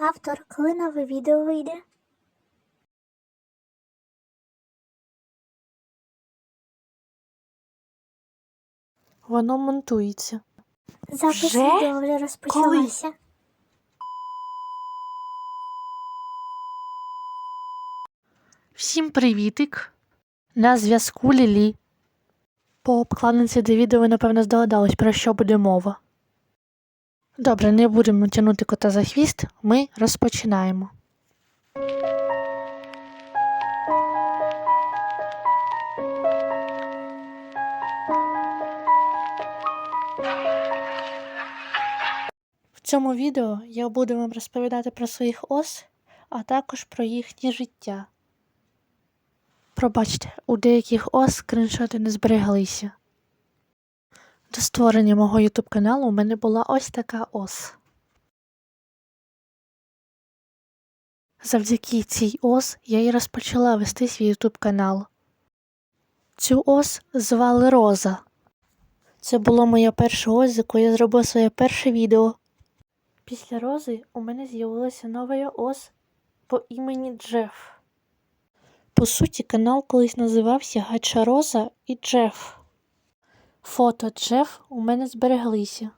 Автор, коли нове відео вийде? Воно монтується. Запис Вже? відео вже розпочалася. Всім привітик! На зв'язку Лілі. По обкладинці до відео ви, напевно, здогадались, про що буде мова. Добре, не будемо тягнути кота за хвіст, ми розпочинаємо. В цьому відео я буду вам розповідати про своїх ос, а також про їхнє життя. Пробачте, у деяких ос скріншоти не збереглися. До створення мого YouTube каналу у мене була ось така ос. Завдяки цій ос я і розпочала вести свій YouTube канал. Цю ос звали Роза. Це було моя перша ос, з якої я зробив своє перше відео. Після Рози у мене з'явилася нова ос по імені Джеф. По суті, канал колись називався Гача Роза і Джеф. Фото Джеф у мене збереглися.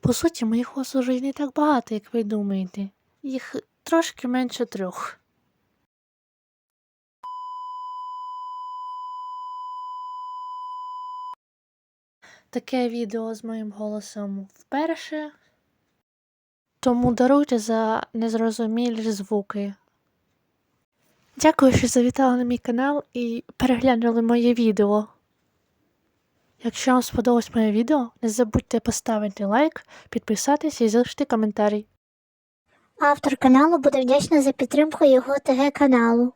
По суті, моїх ос уже й не так багато, як ви думаєте. Їх трошки менше трьох. Таке відео з моїм голосом вперше. Тому даруйте за незрозумілі звуки. Дякую, що завітали на мій канал і переглянули моє відео. Якщо вам сподобалось моє відео, не забудьте поставити лайк, підписатися і залишити коментарі. Автор каналу буде вдячна за підтримку його ТГ каналу.